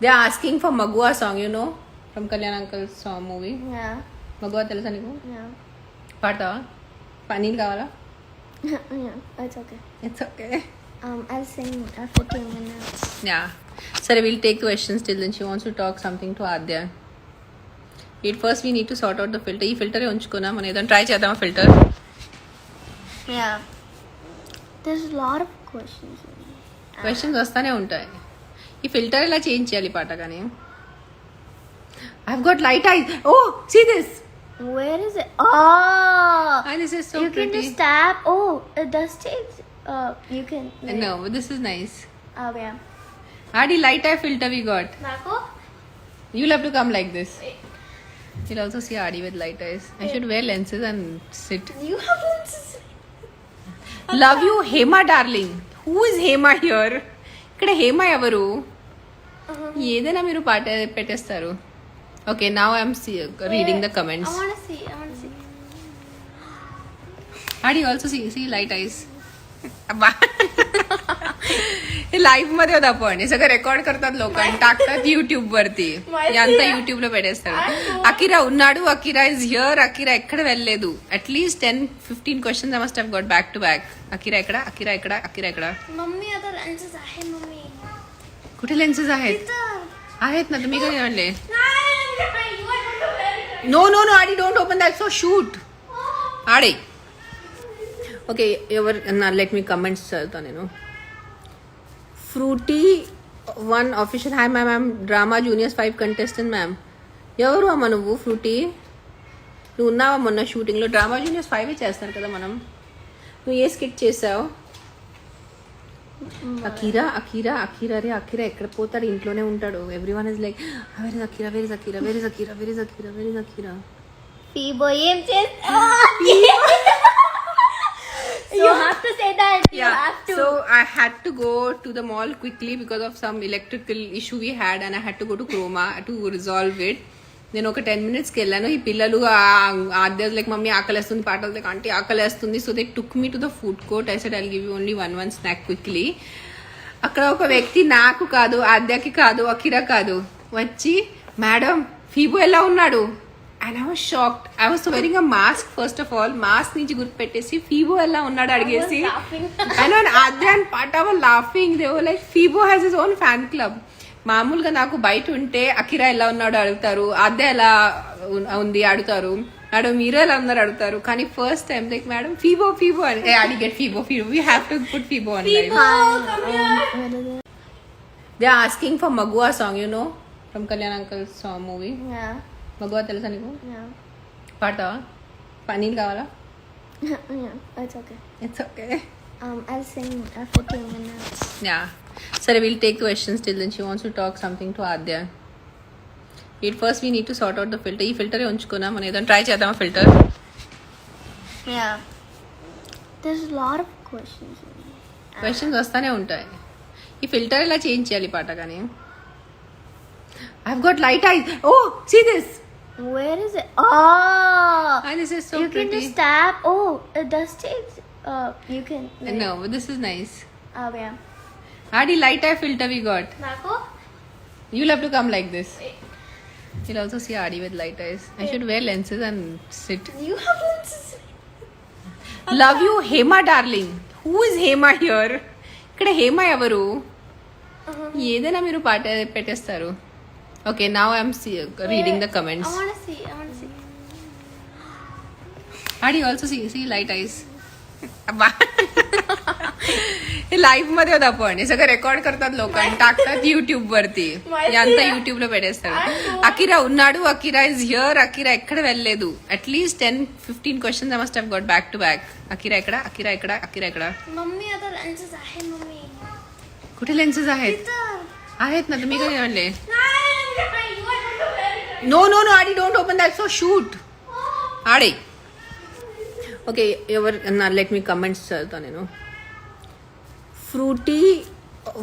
They are asking for Maguva song you know from Kalyan uncle song movie Yeah. Maguva తెలుసా నీకు Yeah. పాడతావా paneer కావాలా yeah. It's okay. It's okay Um, I'll sing after two minutes. Yeah సరే will take questions till then she wants to talk something to Aadya it first we need to sort out the filter ఈ ఫిల్టరే ఉంచుకున్నా మనం ఏదైనా try చేద్దామా filter Yeah. There's a lot of questions. in it. Questions వస్తానే ఉంటాయి ఈ filter ఎలా చేంజ్ చేయాలి పాట కానీ I got light I oh see this Where is it? Oh! This is so you can pretty just tap. Oh, it does take. Uh, you can. No this is nice Oh, yeah. Audi light I filter we got Marco? You love to come like this You'll also see Adi with light eyes. I should wear lenses and sit. You have lenses. Love you Hema darling who is Hema here ఇక్కడ హేమ ఎవరు Uh-huh. ఏదైనా మీరు పాట పెట్టేస్తారు okay నా I'm reading the I comments want to see. I want to see. Aadi also see see light ice hey live मध्ये होता पण हे सगळं रेकॉर्ड करतात लोक आणि टाकतात युट्यूब वरती माहिती అంతా आहे. యూట్యూబ్ లో పెట్టేస్తారు అకిరా ఉన్నాడు అకిరా ఇస్ హియర్ అకిరా ఎక్కడ వెళ్ళలేదు at least ten fifteen questions I must have got back to back Akira ఎక్కడ అకిరా ఎక్కడ అకిరా ఎక్కడ Mummy, other lenses आहे mummy. कुठे लेन्सेस आहेत इथं. आहेत ना तुम्ही कधी म्हणले नाही, you are going to wear it. No no no Aadi don't open that so shoot ఆడే ఓకే ఎవరు నా లెట్ మీ కమెంట్స్ చదువుతాను నేను Frooti one official hi ma'am ma'am drama juniors five contestant ma'am ఎవరు అమ్మ నువ్వు ఫ్రూటీ నువ్వు ఉన్నావా మొన్న షూటింగ్లో డ్రామా జూనియర్స్ ఫైవ్ చేస్తారు కదా మనం నువ్వు ఏ స్కిట్ చేసావు అకీరా అకీరా అకీరా రే అకీరా ఎక్కడ పోతాడు ఇంట్లోనే ఉంటాడు everyone is like very is Akira very is Akira very is Akira very is Akira very is Akira Fibo, ఏం You have to say that. You Yeah. have to. So I had to go to the mall quickly because of some electrical issue we had, and I had to go to Chroma to resolve it. నేను ఒక ten మినిట్స్కి వెళ్ళాను. ఈ పిల్లలు Aadya's like mummy ఆకలేస్తుంది పాటలు like aunty ఆకలేస్తుంది. So they took me to the food court I said I give only one one snack quickly అక్కడ ఒక వ్యక్తి నాకు కాదు ఆద్యకి కాదు అకిరా కాదు. వచ్చి మేడం ఫీబో ఎలా ఉన్నాడు? And I was shocked I was wearing a mask first of all mask నుంచి గుర్తుపెట్టేసి ఫీబో ఎలా ఉన్నాడు? అడిగేసి. I was laughing. I know, and Adya and Pata were laughing. They were మామూలుగా నాకు బయట ఉంటే అకిరా ఎలా ఉన్నాడు అడుగుతారు ఆద్య ఎలా ఉంది అడుగుతారు. మేడం మీరు ఎలా ఉన్నారు అడుగుతారు. కానీ first time like madam Fibo Fibo అని. అడి get Fibo Fibo we have to put Fibo అని they asking for Maguva song you know from Kalyan uncle song movie. Maguva తెలుసా నీకు. పాడతావా? పన్నీర్ కావాలా. It's okay. It's okay Um, I'll sing after two minutes. Yeah సరే will take questions till then she wants to talk something to Aadya it first we need to sort out the filter ఈ ఫిల్టరే ఉంచుకున్నా మనం ఏదైనా try చేద్దామా filter Yeah. There's a lot of questions. in it. Questions వస్తానే ఉంటాయి ఈ filter ఎలా చేంజ్ చేయాలి పాట కానీ I got light I oh see this Where is it? Oh! This is so you can pretty just tap. Oh, it does take. Uh, you can. Wait. No, but this is nice. Oh yeah. Adi light eye filter we got. Marco? You'll have to come like this. Wait. You'll also see Adi with light eyes. Wait. I should wear lenses and sit. You have lenses. Love you, Hema darling. Who is Hema here? ఇక్కడ హేమ ఎవరు ఏదైనా మీరు పాట పెట్టేస్తారు okay నా I'm reading the comments Audi also see see light is हे लाईव्हमध्ये होत आपण. हे सगळं रेकॉर्ड करतात लोक आणि टाकतात युट्यूब वरती. यांचा युट्यूबला असतात अकिरा उन्नाडू अकिरा इज हिअर अकिरा एकडे वेल्ले दू at least ten fifteen question I must have got back to back Akira इकडा अकिरा इकडा अकिरा इकडा. मम्मी आता लेन्सेस आहे मम्मी. कुठे लेन्सेस आहेत? आहेत ना तुम्ही काय म्हणले नो नो नो आडी don't open that so shoot Ade. Okay ఎవరు నా లెట్ మీ కమెంట్స్ చదువుతాను నేను. Frooti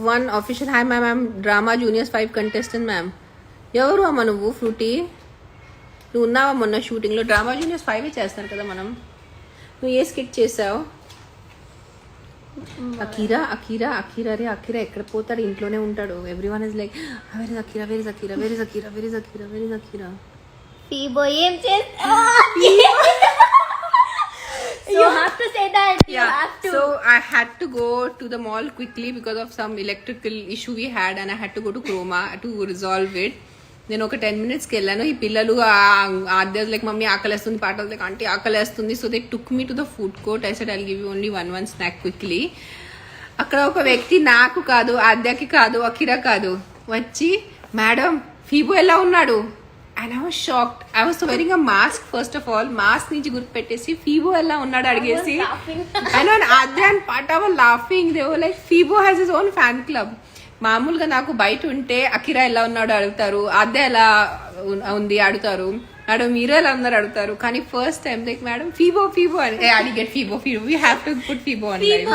one official hi ma'am ma'am drama juniors five contestant ma'am ఎవరు అమ్మ నువ్వు ఫ్రూటీ నువ్వు ఉన్నావా మొన్న షూటింగ్లో డ్రామా జూనియర్స్ ఫైవ్ చేస్తారు కదా మనం. నువ్వు ఏ స్కిట్ చేసావు? అకీరా అకీరా అకీరా రే అకీరా ఎక్కడ పోతాడు? ఇంట్లోనే ఉంటాడు. Everyone is like very Akira very Akira very Akira very Akira very Akira Fibo ఏం చేస్తా you have to say that you Yeah, have to. So I had to go to the mall quickly because of some electrical issue we had and I had to go to Chroma to resolve it. నేను ఒక ten మినిట్స్కి వెళ్ళాను. ఈ పిల్లలు ఆద్య like mummy ఆకలేస్తుంది పాటలు like aunty ఆకలేస్తుంది. So they took me to the food court I said I give you only one one snack quickly అక్కడ ఒక వ్యక్తి నాకు కాదు ఆద్యకి కాదు అకిరా కాదు. వచ్చి మేడం ఫీబో ఎలా ఉన్నాడు? And I was shocked I was wearing a mask first of all mask నుంచి గుర్తుపెట్టేసి ఫీబో ఎలా ఉన్నాడు అడిగేసి. అండ్ అండ్ ఆద్య అండ్ పాట laughing they like Fibo has is own fan club మామూలుగా నాకు బయట ఉంటే అకిరా ఎలా ఉన్నాడు అడుగుతారు ఆద్య ఎలా ఉంది అడుగుతారు మేడం మీరు ఎలా ఉన్నారు అడుగుతారు. కానీ first time like madam Fibo Fibo అని అడిగేట్ Fibo Fibo we have to put Fibo అని